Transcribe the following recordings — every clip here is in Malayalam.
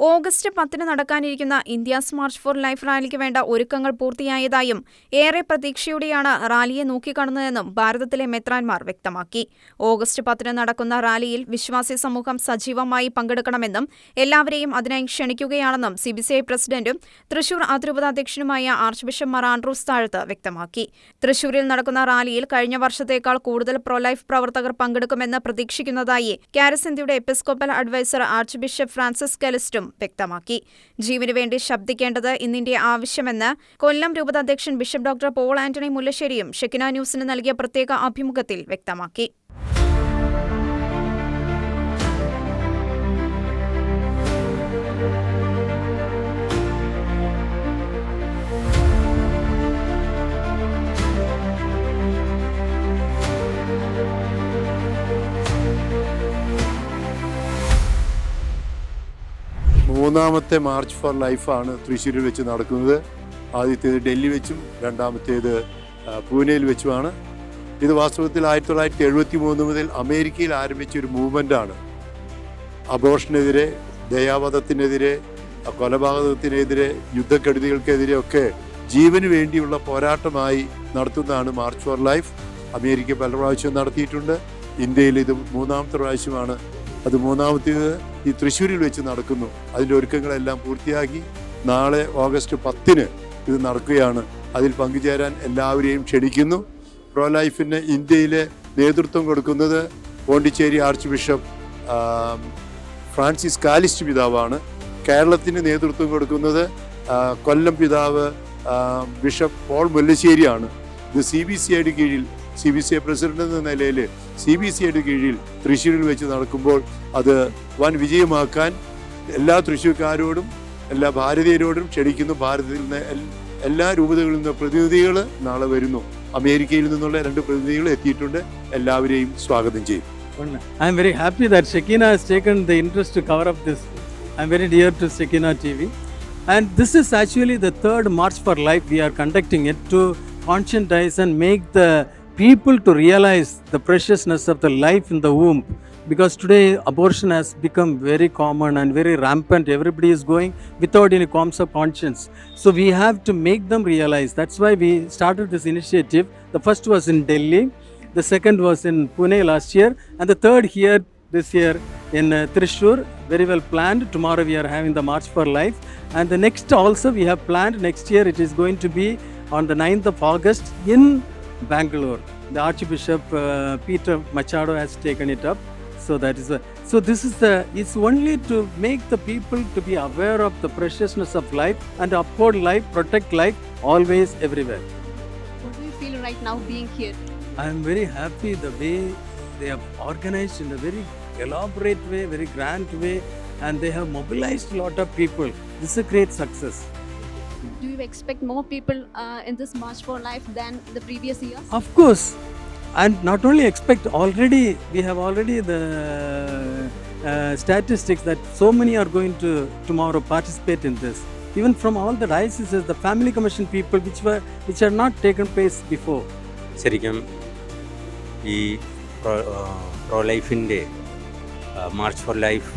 ഓഗസ്റ്റ് പത്തിന് നടക്കാനിരിക്കുന്ന ഇന്ത്യ സ്മാർട്ട് ഫോർ ലൈഫ് റാലിക്ക് വേണ്ട ഒരുക്കങ്ങൾ പൂർത്തിയായതായും ഏറെ പ്രതീക്ഷയോടെയാണ് റാലിയെ നോക്കിക്കാണുന്നതെന്നും ഭാരതത്തിലെ മെത്രാൻമാർ വ്യക്തമാക്കി. ഓഗസ്റ്റ് പത്തിന് നടക്കുന്ന റാലിയിൽ വിശ്വാസി സമൂഹം സജീവമായി പങ്കെടുക്കണമെന്നും എല്ലാവരെയും അതിനായി ക്ഷണിക്കുകയാണെന്നും സി ബി സി ഐ പ്രസിഡന്റും തൃശൂർ അതിരൂപത അധ്യക്ഷനുമായ ആർച്ച് ബിഷപ്പ് മാർ ആൻഡ്രൂസ് താഴത്ത് വ്യക്തമാക്കി. തൃശൂരിൽ നടക്കുന്ന റാലിയിൽ കഴിഞ്ഞ വർഷത്തേക്കാൾ കൂടുതൽ പ്രൊലൈഫ് പ്രവർത്തകർ പങ്കെടുക്കുമെന്ന് പ്രതീക്ഷിക്കുന്നതായി കാരസ് ഇന്ത്യയുടെ episcopal adviser archbishop Francis കെലിസ്റ്റും വ്യക്തമാക്കി. ജീവനു വേണ്ടി ശബ്ദിക്കേണ്ടത് ഇന്നിന്റെ ആവശ്യമെന്ന് കൊല്ലം രൂപതാധ്യക്ഷൻ ബിഷപ്പ് ഡോക്ടർ പോൾ ആന്റണി മുല്ലശ്ശേരിയും ഷെക്കിന ന്യൂസിന് നൽകിയ പ്രത്യേക അഭിമുഖത്തിൽ വ്യക്തമാക്കി. മൂന്നാമത്തെ മാർച്ച് ഫോർ ലൈഫാണ് തൃശ്ശൂരിൽ വെച്ച് നടക്കുന്നത്. ആദ്യത്തേത് ഡൽഹി വെച്ചും രണ്ടാമത്തേത് പൂനെയിൽ വെച്ചുമാണ്. ഇത് വാസ്തവത്തിൽ ആയിരത്തി തൊള്ളായിരത്തി എഴുപത്തി മൂന്ന് മുതൽ അമേരിക്കയിൽ ആരംഭിച്ച ഒരു മൂവ്മെന്റാണ് അബോഷനെതിരെ ദയാവധത്തിനെതിരെ കൊലപാതകത്തിനെതിരെ യുദ്ധക്കെടുതികൾക്കെതിരെ ഒക്കെ ജീവന് വേണ്ടിയുള്ള പോരാട്ടമായി നടത്തുന്നതാണ് മാർച്ച് ഫോർ ലൈഫ്. അമേരിക്ക പല പ്രാവശ്യവും നടത്തിയിട്ടുണ്ട്. ഇന്ത്യയിൽ ഇത് മൂന്നാമത്തെ പ്രാവശ്യമാണ്. അത് മൂന്നാമത്തേത്. ഈ തൃശ്ശൂരിൽ വെച്ച് നടക്കുന്നു. അതിന്റെ ഒരുക്കങ്ങളെല്ലാം പൂർത്തിയാക്കി നാളെ ഓഗസ്റ്റ് പത്തിന് ഇത് നടക്കുകയാണ്. അതിൽ പങ്കുചേരാൻ എല്ലാവരെയും ക്ഷണിക്കുന്നു. പ്രോ ലൈഫിന് ഇന്ത്യയിലെ നേതൃത്വം കൊടുക്കുന്നത് Pondicherry archbishop Francis Kalist പിതാവാണ്. കേരളത്തിന് നേതൃത്വം കൊടുക്കുന്നത് കൊല്ലം പിതാവ് ബിഷപ്പ് പോൾ മുല്ലശ്ശേരിയാണ്. ഇത് സി ബി സി ഐയുടെ കീഴിൽ C B C I president എന്ന നിലയിൽ സി ബി സി ഐയുടെ കീഴിൽ തൃശ്ശൂരിൽ വെച്ച് നടക്കുമ്പോൾ അത് വൻ വിജയമാക്കാൻ എല്ലാ തൃശ്ശൂർക്കാരോടും എല്ലാ ഭാരതീയരോടും ക്ഷണിക്കുന്നു ഭാരതത്തിൽ നിന്ന് എല്ലാ രൂപതകളിൽ നിന്ന് പ്രതിനിധികൾ നാളെ വരുന്നു അമേരിക്കയിൽ നിന്നുള്ള രണ്ട് പ്രതിനിധികൾ എത്തിയിട്ടുണ്ട് എല്ലാവരെയും സ്വാഗതം ചെയ്യും One- I'm very happy that Shekina has taken the interest to cover up this. I'm very dear to Shekina TV. And this is actually the third March for Life we are conducting it to conscientize and make the people to realize the preciousness of the life in the womb. Because today abortion has become very common and very rampant. Everybody is going without any qualms of conscience. So we have to make them realize. That's why we started this initiative. The first was in Delhi. The second was in Pune last year, and the third here this year in uh, Trishur. Very well planned. Tomorrow we are having the March for Life, and the next also we have planned next year. It is going to be on the 9th of August in Bangalore. The Archbishop uh, Peter Machado has taken it up. So that is a, so this is the it's only to make the people to be aware of the preciousness of life and uphold life, protect life always everywhere. What do you feel right now being here? I am very happy the way they have organized in a very elaborate way, very grand way, and they have mobilized a lot of people. This is a great success. Do you expect more people uh, in this March for Life than the previous years? Of course, and not only expect, already we have already the uh, statistics that so many are going to tomorrow participate in this. Even from all the dioceses, the family commission people, which were which are not taken place before. ശരിക്കും ഈ പ്രോ ലൈഫിന്റെ മാർച്ച് ഫോർ ലൈഫ്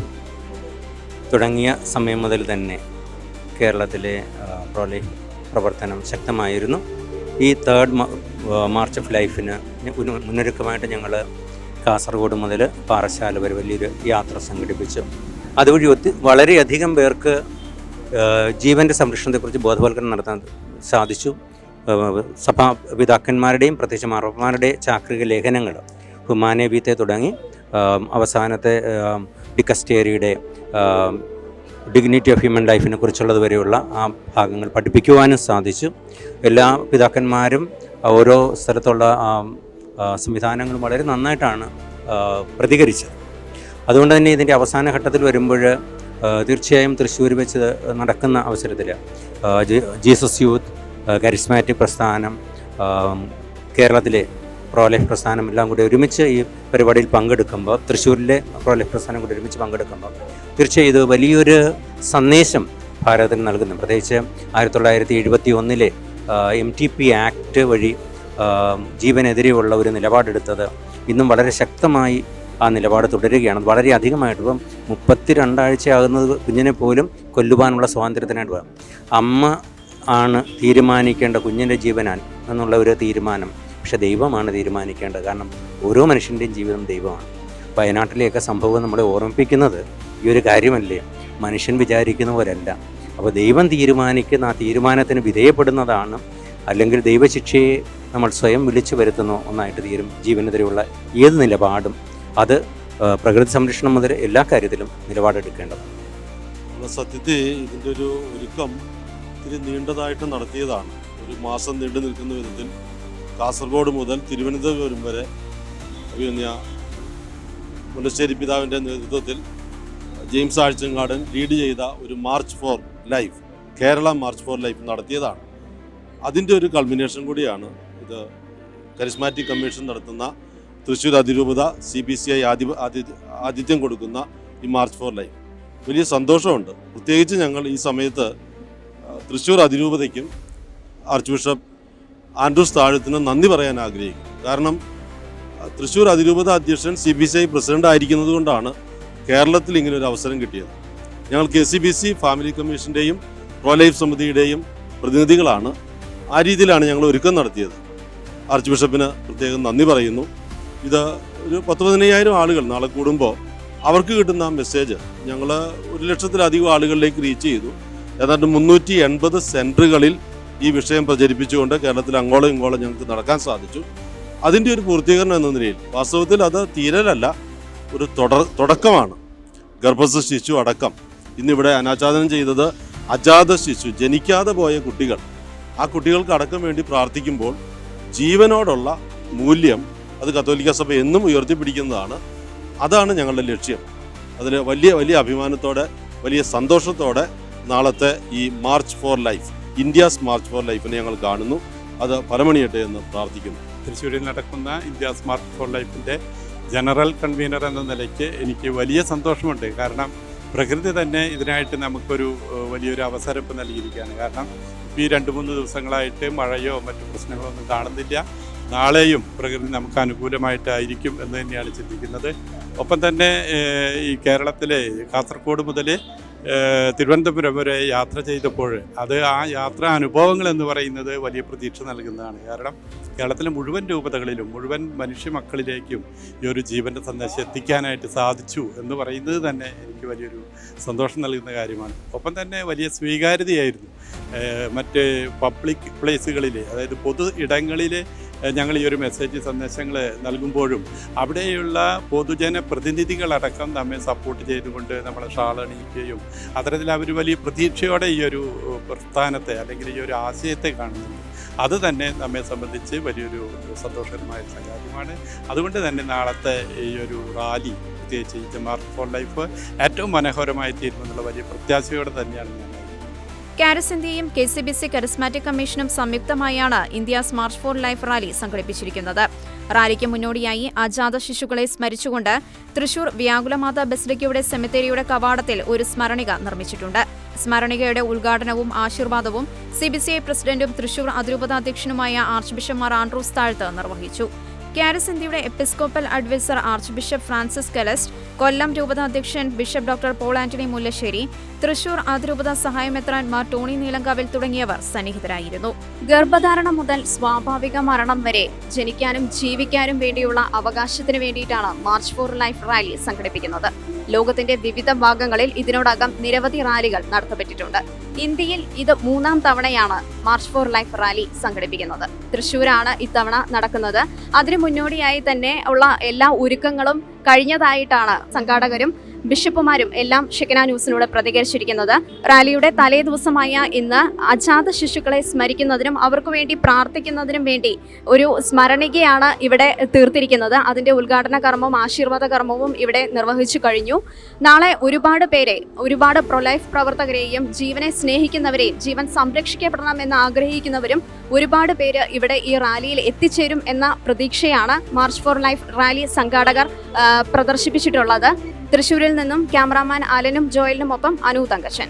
തുടങ്ങിയ സമയം മുതൽ തന്നെ കേരളത്തിലെ പ്രോ ലൈഫ് പ്രവർത്തനം ശക്തമായിരുന്നു ഈ തേർഡ് മാർച്ച് ഓഫ് ലൈഫിന് മുന്ന- മുന്നൊരുക്കമായിട്ട് ഞങ്ങൾ കാസർഗോഡ് മുതൽ പാറശാല വരെ വലിയൊരു യാത്ര സംഘടിപ്പിച്ചു. അതുവഴി ഒത്തി വളരെയധികം പേർക്ക് ജീവന്റെ സംരക്ഷണത്തെക്കുറിച്ച് ബോധവൽക്കരണം നടത്താൻ സാധിച്ചു. സഭാ പിതാക്കന്മാരുടെയും പ്രത്യേകിച്ച് മാറന്മാരുടെ ചാക്രിക ലേഖനങ്ങൾ ഹുമാനേബീത്തെ തുടങ്ങി അവസാനത്തെ ഡിക്കസ്റ്റേരിയുടെ ഡിഗ്നിറ്റി ഓഫ് ഹ്യൂമൻ ലൈഫിനെ കുറിച്ചുള്ളത് വരെയുള്ള ആ ഭാഗങ്ങൾ പഠിപ്പിക്കുവാനും സാധിച്ചു. എല്ലാ പിതാക്കന്മാരും ഓരോ സ്ഥലത്തുള്ള സംവിധാനങ്ങളും വളരെ നന്നായിട്ടാണ് പ്രതികരിച്ചത്. അതുകൊണ്ട് തന്നെ ഇതിന്റെ അവസാന ഘട്ടത്തിൽ വരുമ്പോൾ തീർച്ചയായും തൃശ്ശൂർ വെച്ച് നടക്കുന്ന അവസരത്തിൽ ജീസസ് യൂത്ത് കരിസ്മാറ്റിക് പ്രസ്ഥാനം കേരളത്തിലെ പ്രോലൈഫ് പ്രസ്ഥാനം എല്ലാം കൂടി ഒരുമിച്ച് ഈ പരിപാടിയിൽ പങ്കെടുക്കുമ്പോൾ തൃശ്ശൂരിലെ പ്രോലൈഫ് പ്രസ്ഥാനം കൂടി ഒരുമിച്ച് പങ്കെടുക്കുമ്പോൾ തീർച്ചയായും ഇത് വലിയൊരു സന്ദേശം ഭാരതത്തിന് നൽകുന്നു. പ്രത്യേകിച്ച് ആയിരത്തി തൊള്ളായിരത്തി എഴുപത്തി ഒന്നിലെ എം ടി പി ആക്ട് വഴി ജീവനെതിരെയുള്ള ഒരു നിലപാടെടുത്തത് ഇന്നും വളരെ ശക്തമായി ആ നിലപാട് തുടരുകയാണ്. വളരെ അധികമായിട്ട് ഇപ്പം മുപ്പത്തി രണ്ടാഴ്ചയാകുന്നത് കുഞ്ഞിനെ പോലും കൊല്ലുവാനുള്ള സ്വാതന്ത്ര്യത്തിനായിട്ട് പോകാം അമ്മ ആണ് തീരുമാനിക്കേണ്ട കുഞ്ഞിന്റെ ജീവനാൻ എന്നുള്ള ഒരു തീരുമാനം പക്ഷെ ദൈവമാണ് തീരുമാനിക്കേണ്ടത്. കാരണം ഓരോ മനുഷ്യന്റെയും ജീവിതം ദൈവമാണ്. വയനാട്ടിലെയൊക്കെ സംഭവം നമ്മളെ ഓർമ്മിപ്പിക്കുന്നത് ഈ ഒരു കാര്യമല്ലേ? മനുഷ്യൻ വിചാരിക്കുന്ന പോലല്ല. അപ്പോൾ ദൈവം തീരുമാനിക്കുന്ന ആ തീരുമാനത്തിന് വിധേയപ്പെടുന്നതാണ് അല്ലെങ്കിൽ ദൈവശിക്ഷയെ നമ്മൾ സ്വയം വിളിച്ചു വരുത്തുന്ന ഒന്നായിട്ട് തീരും ജീവനെതിരെയുള്ള ഏത് നിലപാടും. അത് പ്രകൃതി സംരക്ഷണം മുതൽ എല്ലാ കാര്യത്തിലും നിലപാടെടുക്കേണ്ടതാണ്. നമ്മൾ സത്യത്തിൽ ഇതിന്റെ ഒരു ഒരുക്കം ഇത്തിരി നീണ്ടതായിട്ട് നടത്തിയതാണ്. ഒരു മാസം നീണ്ടു നിൽക്കുന്ന വിധത്തിൽ കാസർഗോഡ് മുതൽ തിരുവനന്തപുരം വരെ അഭിനയ മുല്ലശ്ശേരി പിതാവിന്റെ നേതൃത്വത്തിൽ ജെയിംസ് ആഴ്ചങ്കാടൻ ലീഡ് ചെയ്ത ഒരു March for life Kerala March for life നടത്തിയതാണ്. അതിന്റെ ഒരു കൾമിനേഷൻ കൂടിയാണ് ഇത്. കരിസ്മാറ്റിക് കമ്മീഷൻ നടത്തുന്ന തൃശ്ശൂർ അതിരൂപത സി ബി സി ഐ ആദി ആതി- ആതിഥ്യം കൊടുക്കുന്ന ഈ മാർച്ച് ഫോർ ലൈഫ്. വലിയ സന്തോഷമുണ്ട്. പ്രത്യേകിച്ച് ഞങ്ങൾ ഈ സമയത്ത് തൃശ്ശൂർ അതിരൂപതയ്ക്കും ആർച്ച് ബിഷപ്പ് ആൻഡ്രൂസ് താഴത്തിന് നന്ദി പറയാൻ ആഗ്രഹിക്കുന്നു. കാരണം തൃശ്ശൂർ അതിരൂപത അധ്യക്ഷൻ C B C I president ആയിരിക്കുന്നത് കൊണ്ടാണ് കേരളത്തിൽ ഇങ്ങനെ ഒരു അവസരം കിട്ടിയത്. ഞങ്ങൾ K C B C family കമ്മീഷന്റെയും pro life സമിതിയുടെയും പ്രതിനിധികളാണ്. ആ രീതിയിലാണ് ഞങ്ങൾ ഒരുക്കം നടത്തിയത്. ആർച്ച് ബിഷപ്പിന് പ്രത്യേകം നന്ദി പറയുന്നു. ഇത് ഒരു പത്ത് പതിനയ്യായിരം ആളുകൾ നാളെ കൂടുമ്പോൾ അവർക്ക് കിട്ടുന്ന മെസ്സേജ് ഞങ്ങൾ ഒരു ലക്ഷത്തിലധികം ആളുകളിലേക്ക് റീച്ച് ചെയ്തു. ഏതാണ്ട് മുന്നൂറ്റി എൺപത് സെന്ററുകളിൽ ഈ വിഷയം പ്രചരിപ്പിച്ചുകൊണ്ട് കേരളത്തിൽ അങ്ങോളം ഇങ്ങോളം ഞങ്ങൾക്ക് നടക്കാൻ സാധിച്ചു. അതിന്റെ ഒരു പൂർത്തീകരണം എന്ന നിലയിൽ വാസ്തവത്തിൽ അത് തീരലല്ല ഒരു തുടർ തുടക്കമാണ്. ഗർഭസ്ഥ ശിശു അടക്കം. ഇന്നിവിടെ അനാച്ഛാദനം ചെയ്തത് അജാത ശിശു ജനിക്കാതെ പോയ കുട്ടികൾ. ആ കുട്ടികൾക്ക് അടക്കം വേണ്ടി പ്രാർത്ഥിക്കുമ്പോൾ ജീവനോടുള്ള മൂല്യം അത് കത്തോലിക്ക സഭ എന്നും ഉയർത്തിപ്പിടിക്കുന്നതാണ്. അതാണ് ഞങ്ങളുടെ ലക്ഷ്യം. അതിൽ വലിയ വലിയ അഭിമാനത്തോടെ വലിയ സന്തോഷത്തോടെ നാളത്തെ ഈ March for life. India's March for ലൈഫിനെ ഞങ്ങൾ കാണുന്നു. അത് ഫലമണിയട്ടെ എന്ന് പ്രാർത്ഥിക്കുന്നു. തൃശ്ശൂരിൽ നടക്കുന്ന ഇന്ത്യ മാർച്ച് ഫോർ ലൈഫിന്റെ ജനറൽ കൺവീനർ എന്ന നിലയ്ക്ക് എനിക്ക് വലിയ സന്തോഷമുണ്ട്. കാരണം പ്രകൃതി തന്നെ ഇതിനായിട്ട് നമുക്കൊരു വലിയൊരു അവസരം ഇപ്പം നൽകിയിരിക്കുകയാണ്. കാരണം ഈ രണ്ട് മൂന്ന് ദിവസങ്ങളായിട്ട് മഴയോ മറ്റു പ്രശ്നങ്ങളോ ഒന്നും കാണുന്നില്ല. നാളെയും പ്രകൃതി നമുക്ക് അനുകൂലമായിട്ടായിരിക്കും എന്ന് തന്നെയാണ് ചിന്തിക്കുന്നത്. ഒപ്പം തന്നെ ഈ കേരളത്തിലെ കാസർഗോഡ് മുതൽ തിരുവനന്തപുരം വരെ യാത്ര ചെയ്തപ്പോൾ അത് ആ യാത്രാ അനുഭവങ്ങൾ എന്ന് പറയുന്നത് വലിയ പ്രതീക്ഷ നൽകുന്നതാണ്. കാരണം കേരളത്തിലെ മുഴുവൻ രൂപതകളിലും മുഴുവൻ മനുഷ്യ മക്കളിലേക്കും ഈ ഒരു ജീവന്റെ സന്ദേശം എത്തിക്കാനായിട്ട് സാധിച്ചു എന്ന് പറയുന്നത് തന്നെ എനിക്ക് വലിയൊരു സന്തോഷം നൽകുന്ന കാര്യമാണ്. ഒപ്പം തന്നെ വലിയ സ്വീകാര്യതയായിരുന്നു. മറ്റ് പബ്ലിക് പ്ലേസുകളിൽ അതായത് പൊതു ഇടങ്ങളിൽ ഞങ്ങൾ ഈ ഒരു മെസ്സേജ് സന്ദേശങ്ങൾ നൽകുമ്പോഴും അവിടെയുള്ള പൊതുജന പ്രതിനിധികളടക്കം നമ്മെ സപ്പോർട്ട് ചെയ്തുകൊണ്ട് നമ്മളെ ഷാളണിയിക്കുകയും അത്തരത്തിൽ അവർ വലിയ പ്രതീക്ഷയോടെ ഈ ഒരു പ്രസ്ഥാനത്തെ അല്ലെങ്കിൽ ഈ ഒരു ആശയത്തെ കാണുന്നുണ്ട്. അത് തന്നെ നമ്മെ സംബന്ധിച്ച് വലിയൊരു സന്തോഷകരമായ കാര്യമാണ്. അതുകൊണ്ട് തന്നെ നാളത്തെ ഈ ഒരു റാലി പ്രത്യേകിച്ച് ഈ ജമാർട്ട് ഫോർ ലൈഫ് ഏറ്റവും മനോഹരമായി തീരുമെന്നുള്ള വലിയ പ്രത്യാശയോടെ തന്നെയാണ് ഞാൻ കാരസ് ഇന്ത്യയും K C B C charismatic കമ്മീഷനും സംയുക്തമായാണ് India smart phone life rally സംഘടിപ്പിച്ചിരിക്കുന്നത്. റാലിക്ക് മുന്നോടിയായി അജാത ശിശുക്കളെ സ്മരിച്ചുകൊണ്ട് തൃശൂർ വ്യാകുലമാത ബസിലിക്കയുടെ സെമിത്തേരിയുടെ കവാടത്തിൽ ഒരു സ്മരണിക നിർമ്മിച്ചിട്ടുണ്ട്. സ്മരണികയുടെ ഉദ്ഘാടനവും ആശീർവാദവും സി ബി സി ഐ പ്രസിഡന്റും തൃശൂർ അതിരൂപത അധ്യക്ഷനുമായ archbishop Mar Andrews Thazhath നിർവഹിച്ചു. കാരിസ് ഇന്ത്യയുടെ episcopal adviser archbishop Francis Kalist Kollam രൂപത അധ്യക്ഷൻ bishop doctor Paul Antony Mullassery Thrissur അതിരൂപത സഹായമെത്രാൻമാർ ടോണി നീലങ്കാവിൽ തുടങ്ങിയവർ സന്നിഹിതരായിരുന്നു. ഗർഭധാരണം മുതൽ സ്വാഭാവിക മരണം വരെ ജനിക്കാനും ജീവിക്കാനും വേണ്ടിയുള്ള അവകാശത്തിന് വേണ്ടിയിട്ടാണ് മാർച്ച് ഫോർ ലൈഫ് റാലി സംഘടിപ്പിക്കുന്നത്. ലോകത്തിന്റെ വിവിധ ഭാഗങ്ങളിൽ ഇതിനോടകം നിരവധി റാലികൾ നടത്തപ്പെട്ടിട്ടുണ്ട്. ഇന്ത്യയിൽ ഇത് മൂന്നാം തവണയാണ് മാർച്ച് ഫോർ ലൈഫ് റാലി സംഘടിപ്പിക്കുന്നത്. തൃശൂരാണ് ഇത്തവണ നടക്കുന്നത്. അതിനു മുന്നോടിയായി തന്നെ ഉള്ള എല്ലാ ഒരുക്കങ്ങളും കഴിഞ്ഞതായിട്ടാണ് സംഘാടകരും ബിഷപ്പുമാരും എല്ലാം ഷെക്കന ന്യൂസിനോട് പ്രതികരിച്ചിരിക്കുന്നത്. റാലിയുടെ തലേ ദിവസമായ ഇന്ന് അജാത ശിശുക്കളെ സ്മരിക്കുന്നതിനും അവർക്ക് വേണ്ടി പ്രാർത്ഥിക്കുന്നതിനും വേണ്ടി ഒരു സ്മരണികയാണ് ഇവിടെ തീർത്തിരിക്കുന്നത്. അതിന്റെ ഉദ്ഘാടന കർമ്മവും ആശീർവാദ കർമ്മവും ഇവിടെ നിർവഹിച്ചു കഴിഞ്ഞു. നാളെ ഒരുപാട് പേരെ ഒരുപാട് പ്രൊലൈഫ് പ്രവർത്തകരെയും ജീവനെ സ്നേഹിക്കുന്നവരെയും ജീവൻ സംരക്ഷിക്കപ്പെടണം എന്ന് ആഗ്രഹിക്കുന്നവരും ഒരുപാട് പേര് ഇവിടെ ഈ റാലിയിൽ എത്തിച്ചേരും എന്ന പ്രതീക്ഷയാണ് മാർച്ച് ഫോർ ലൈഫ് റാലി സംഘാടകർ പ്രദർശിപ്പിച്ചിട്ടുള്ളത്. തൃശൂരിൽ നിന്നും ക്യാമറാമാൻ അലനും ജോയലിനുമൊപ്പം അനു തങ്കച്ചൻ